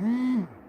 음.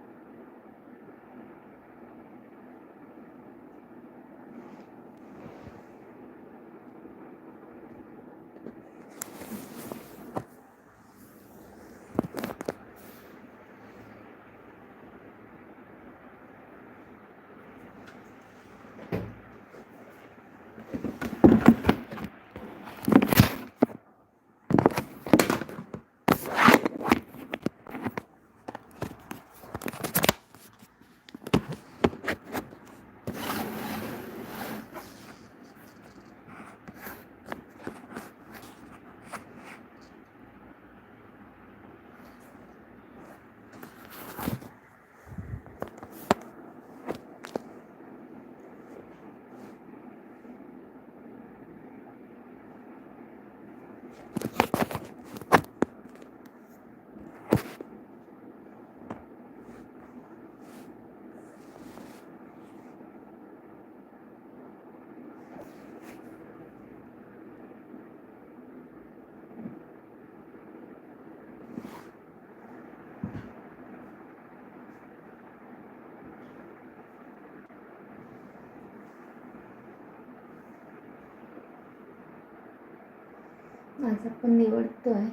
माझा पण निवडतो आहे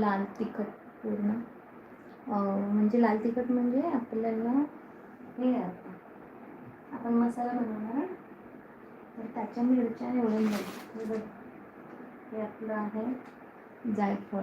लाल तिखट पूर्ण. म्हणजे लाल तिखट म्हणजे आपल्याला हे आता आपण मसाला बनवणार तर त्याच्या मिरच्या निवडून बघ. हे आपलं आहे जायफळ.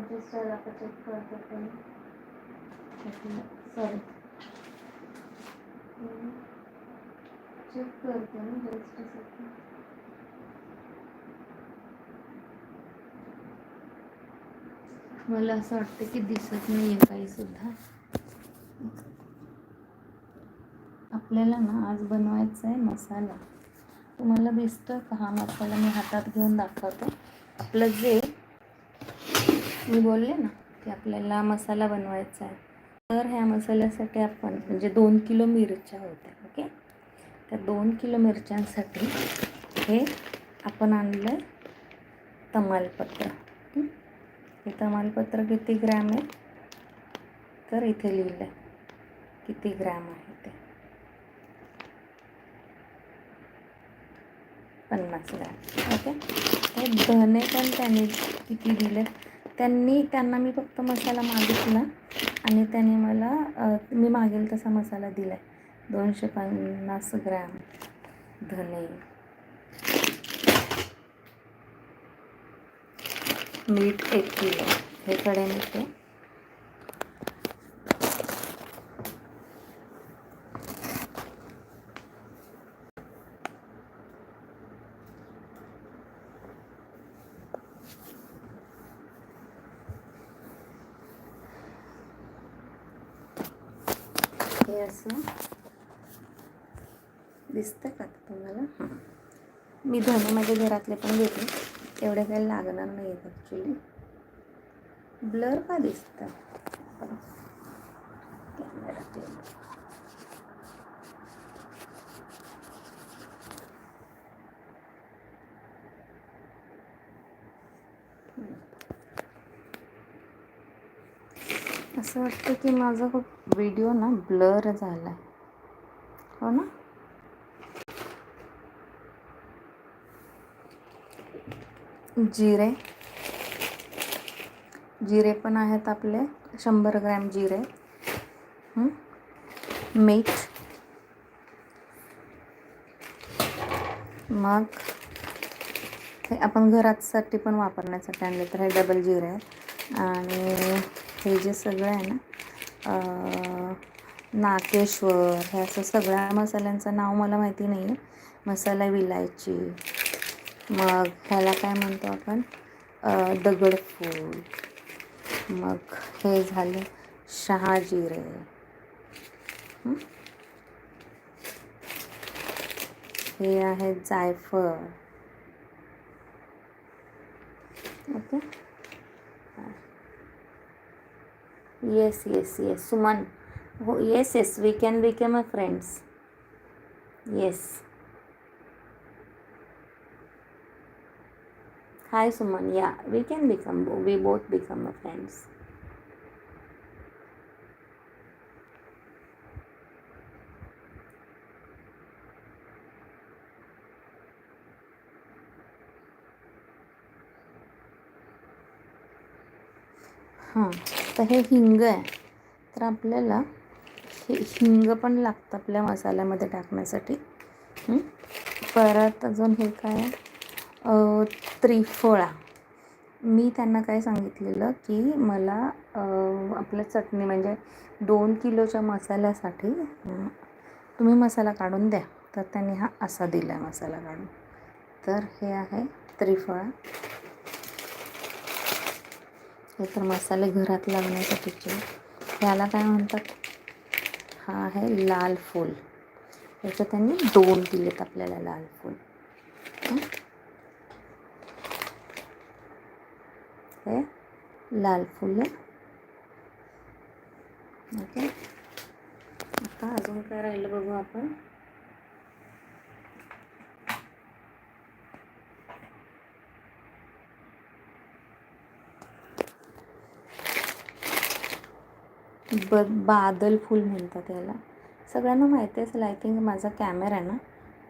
कॅमेरा आता चेक करतो पण. सॉरी चेक करतो ना जस्ट सेकंड मला असं वाटतं की दिसत नाही आहे काही सुद्धा. आपल्याला ना आज बनवायचा आहे मसाला. तुम्हाला दिसतोय का? हा मसाला मी हातात घेऊन दाखवते. आपलं जे मी बोलले ना की आपल्याला मसाला बनवायचा आहे. तर ह्या मसाल्यासाठी आपण म्हणजे दोन किलो मिरच्या होत्या ओके? त्या दोन किलो मिरच्यांसाठी हे आपण आणलं आहे तमालपत्र. हे? तमालपत्र किती ग्रॅम आहे? तर इथे लिहिलं आहे किती ग्रॅम आहे ते? पन्नास ग्रॅम ओके? हे धने पण त्याने किती दिले त्यांनी त्यांना मी फक्त मसाला मागितला आणि त्यांनी मला मी मागेल तसा मसाला दिला आहे दोनशे पन्नास ग्रॅम धने. मीठ एक किलो. हे कडे मीठ हे असं. दिसतं का तुम्हाला? हां. मी धने माझ्या घरातले पण घेते. एवढे काही लागणार नाही आहेत ॲक्च्युली ब्लर का दिसतं कॅमेरा असं वाटतं की माझा खूप व्हिडिओ ना ब्लर झाला आहे हो ना? जिरे. जिरे पण आहेत आपले. शंभर ग्रॅम जिरे. मीठ. मग हे आपण घरासाठी पण वापरण्यासाठी आणले तर हे डबल जिरे. आणि हे जे सगळं आहे ना नाकेश्वर हे असं सगळ्या मसाल्यांचं नाव मला माहिती नाही आहे मसाला विलायची मग ह्याला काय म्हणतो आपण? दगडफूल मग हे झालं शहाजिरे. हे? आहे जायफळ. Okay? Yes, yes, yes. Suman. Oh, yes, yes. We can become a friends. Yes. Hi, Suman. Yeah, we can become. We both become a friends. Hmm. तर हे हिंग आहे. तर आपल्याला हे हिंग पण लागतं आपल्या मसाल्यामध्ये टाकण्यासाठी. परत अजून हे काय? आहे? त्रिफळा. मी त्यांना काय सांगितलेलं की मला आपल्या आपलं चटणी म्हणजे दोन किलोच्या मसाल्यासाठी तुम्ही मसाला काढून द्या. तर त्यांनी हा असा दिला आहे मसाला काढून. तर हे आहे त्रिफळा. हे तर मसाले घरात लागण्यासाठीचे ह्याला काय म्हणतात? हा आहे लाल फूल. याचं त्यांनी दोन दिलेत आपल्याला लाल फूल. हे? लाल फुलं ओके. आता अजून काय राहिलं बघू आपण? ब बादल फूल म्हणतात याला. सगळ्यांना माहिती असेल आय थिंक माझा कॅमेरा आहे ना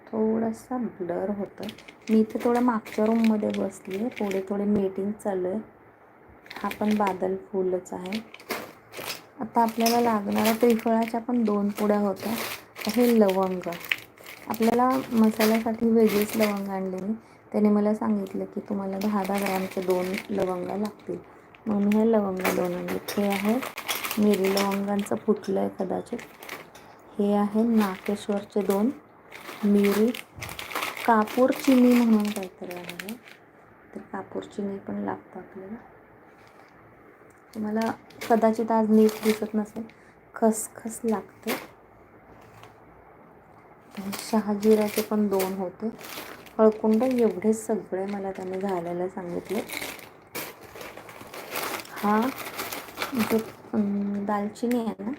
थोडासा ब्लर होतं मी इथे थोडं मागच्या रूममध्ये बसली आहे थोडे थोडे मीटिंग चालू आहे. हा पण बादल फूलच आहे. आता आपल्याला लागणाऱ्या त्रिफळाच्या पण दोन पुड्या होत्या. हे लवंग. आपल्याला मसाल्यासाठी वेगळीच लवंग आणले मी. त्याने मला सांगितलं की तुम्हाला दहा दहा ग्रॅमचे दोन लवंगा लागतील. म्हणून हे लवंग दोन आणले. हे आहे मिरी लवंगांचं फुटलं आहे कदाचित. हे आहे नाकेश्वरचे दोन मिरी. कापूर चिनी म्हणून काहीतरी आहे. तर कापूर चिनी पण लागतं आपल्याला. तुम्हाला कदाचित आज नीट दिसत नसेल. खसखस लागते. शहाजिराचे पण दोन होते. हळकुंड एवढे सगळे मला त्याने घालायला सांगितले. हा जो दालचिनी आहे ना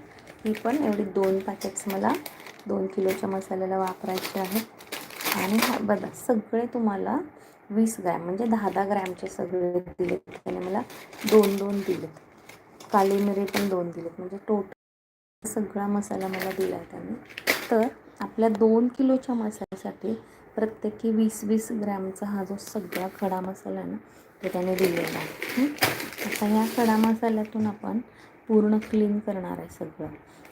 ही पण एवढी दोन पॅकेट्स मला दोन किलोच्या मसाल्याला वापरायचे आहेत आणि हा बघा सगळे तुम्हाला वीस ग्रॅम म्हणजे दहा दहा ग्रॅमचे सगळे दिलेत त्याने मला दोन दोन दिलेत. काली मिरी पण दोन दिलेत म्हणजे टोटल सगळा मसाला मला दिला आहे त्यांनी. तर आपल्या दोन किलोच्या मसाल्यासाठी प्रत्येकी वीस वीस ग्रॅमचा हा जो सगळा खडा मसाला आहे ना तो त्याने दिलेला आहे. आता ह्या खडा मसाल्यातून आपण पूर्ण क्लीन करणार आहे सगळं.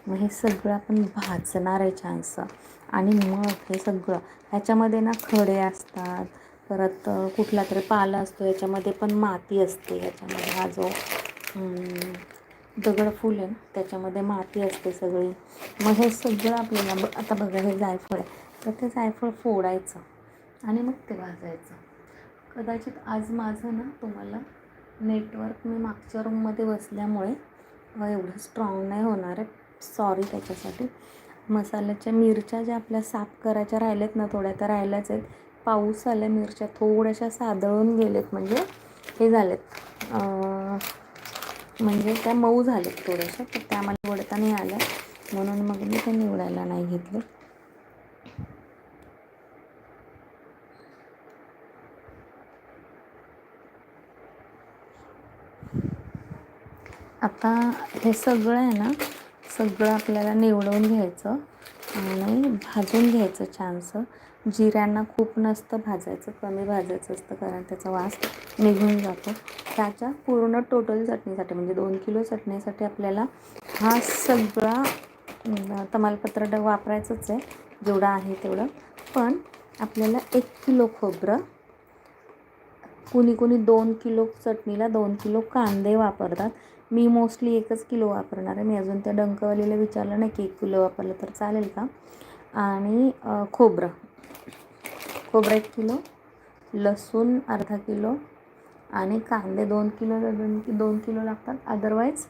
मग हे सगळं आपण भाजणार आहे छानसं. आणि मग हे सगळं ह्याच्यामध्ये ना खडे असतात परत कुठला तरी पाला असतो याच्यामध्ये पण माती असते याच्यामध्ये हा जो दगड फुल आहे ना त्याच्यामध्ये माती असते सगळी. मग हे सगळं आपल्याला आता बघा हे जायफळ आहे. तर ते जायफळ फोडायचं आणि मग ते भाजायचं. कदाचित आज माझं ना तुम्हाला नेटवर्क मी मागच्या रूममध्ये बसल्यामुळे एवढं स्ट्रॉंग नाही होणार आहे. सॉरी त्याच्यासाठी. मसाल्याच्या मिरच्या ज्या आपल्या साफ करायच्या राहिल्यात ना थोड्या तर राहिल्याच आहेत. पाऊस आल्या मिरच्या थोड्याशा सादळून गेलेत म्हणजे हे झालेत. म्हणजे त्या मऊ झालेत थोड्याशा तर त्या मला निवडता नाही आल्या. म्हणून मग मी ते निवडायला नाही घेतले. आता हे सगळं आहे ना सगळं आपल्याला निवडून घ्यायचं आणि भाजून घ्यायचं छानसं. जिऱ्यांना खूप नसतं भाजायचं कमी भाजायचं असतं कारण त्याचा वास निघून जातो. त्याच्या पूर्ण टोटल चटणीसाठी म्हणजे दोन किलो चटणीसाठी आपल्याला हा सगळा तमालपत्र ड वापरायचंच आहे. जेवढं आहे तेवढं. पण आपल्याला एक किलो खोबरं कुणी कुणी दोन किलो चटणीला दोन किलो कांदे वापरतात. मी मोस्टली एकच किलो वापरणार आहे. मी अजून त्या डंकवालीला विचारलं नाही की एक किलो वापरलं तर चालेल का? आणि खोबरं. खोबरं एक किलो लसूण अर्धा किलो आणि कांदे दोन किलो दोन दोन किलो लागतात. अदरवाईज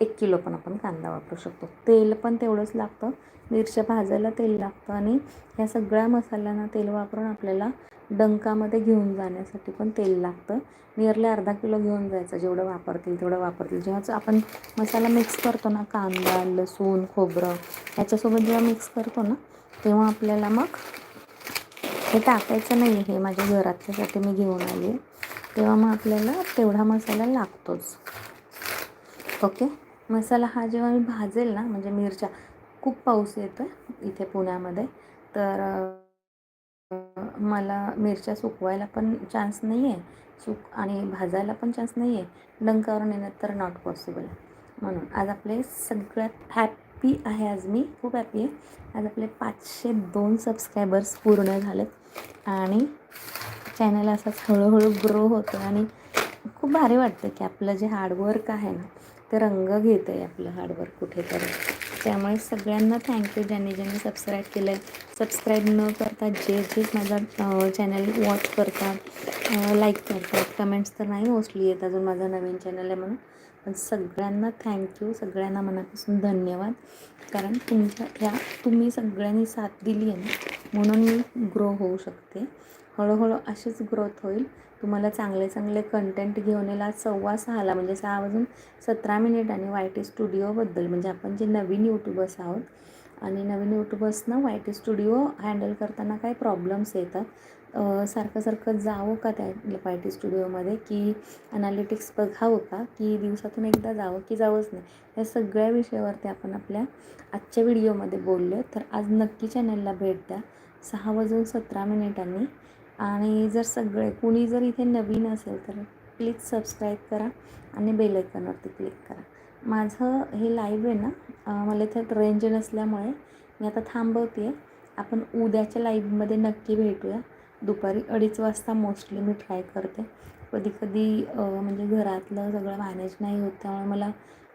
एक किलो पण आपण कांदा वापरू शकतो. तेल पण तेवढंच लागतं. मिरच्या भाजायला तेल लागतं आणि ह्या सगळ्या मसाल्यांना तेल वापरून आपल्याला डंकामध्ये घेऊन जाण्यासाठी पण तेल लागतं. निअरली अर्धा किलो घेऊन जायचं जेवढं वापरतील तेवढं वापरतील. जेव्हाच आपण मसाला मिक्स करतो ना कांदा लसूण खोबरं ह्याच्यासोबत जेव्हा मिक्स करतो ना तेव्हा आपल्याला मग हे टाकायचं नाही हे माझ्या घरातल्यासाठी मी घेऊन आली. तेव्हा मग आपल्याला तेवढा मसाला लागतोच. ओके? मसाला हा जेव्हा मी भाजेल ना म्हणजे मिरच्या खूप पाऊस येतो आहे इथे पुण्यामध्ये. तर मला मिरच्या सुकवायला पण चान्स नाही आहे सुक आणि भाजायला पण चान्स नाही आहे डंकावरून येणं तर नॉट पॉसिबल म्हणून आज आपले सगळ्यात हॅप्पी आहे आज मी. खूप हॅप्पी आहे. आज आपले पाचशे दोन सबस्क्रायबर्स पूर्ण झालेत. आणि चॅनल असाच हळूहळू ग्रो होतो आणि खूप भारी वाटतं की आपलं जे हार्डवर्क आहे ना ते रंग घेतं आहे आपलं हार्डवर्क कुठेतरी. त्यामुळे सगळ्यांना थँक्यू ज्यांनी ज्यांनी सबस्क्राईब केलं आहे सबस्क्राईब न करता जे जे माझा चॅनल वॉच करतात लाईक करतात. कमेंट्स तर नाही मोस्टली येत अजून माझं नवीन चॅनल आहे म्हणून. पण सगळ्यांना थँक्यू सगळ्यांना मनापासून धन्यवाद. कारण तुमच्या ह्या तुम्ही सगळ्यांनी साथ दिली आहे ना म्हणून मी ग्रो होऊ शकते. हळूहळू अशीच ग्रोथ होईल. तुम्हाला चांगले चांगले कंटेंट घेऊन येईल आज सव्वा सहाला म्हणजे सहा वाजून सतरा मिनिट आणि वाय टी स्टुडिओबद्दल म्हणजे आपण जे नवीन यूट्यूबर्स आहोत आणि नवीन यूट्यूबर्सनं वाय टी स्टुडिओ हँडल करताना काही प्रॉब्लेम्स येतात. सारखं सारखं जावं का त्या वाय टी स्टुडिओमध्ये की अनालिटिक्स बघावं का? की दिवसातून एकदा जावं की जावंच नाही? या सगळ्या विषयावरती आपण आपल्या आजच्या व्हिडिओमध्ये बोललो तर आज नक्की चॅनलला भेट द्या. सहा वाजून सतरा मिनिटांनी आणि जर सगळे कुणी जर इथे नवीन असेल तर प्लीज सबस्क्राईब करा आणि बेलायकनवरती क्लिक करा. माझं हे लाईव्ह आहे ना मला इथे रेंज नसल्यामुळे मी आता थांबवते आहे आपण उद्याच्या लाईव्हमध्ये नक्की भेटूया. दुपारी अडीच वाजता मोस्टली मी ट्राय करते. कधी कधी म्हणजे घरातलं सगळं मॅनेज नाही होत त्यामुळे मला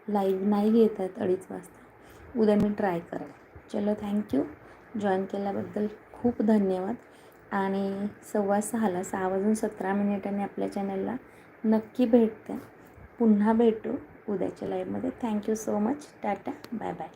लाईव्ह नाही घेत आहेत अडीच वाजता. उद्या मी ट्राय करेन चलो थँक्यू जॉईन केल्याबद्दल खूप धन्यवाद. आणि सव्वा सहाला सहा वाजून सतरा मिनिटांनी आपल्या चॅनलला नक्की भेटते. पुन्हा भेटू उद्याच्या लाईव्हमध्ये thank you so much tata bye bye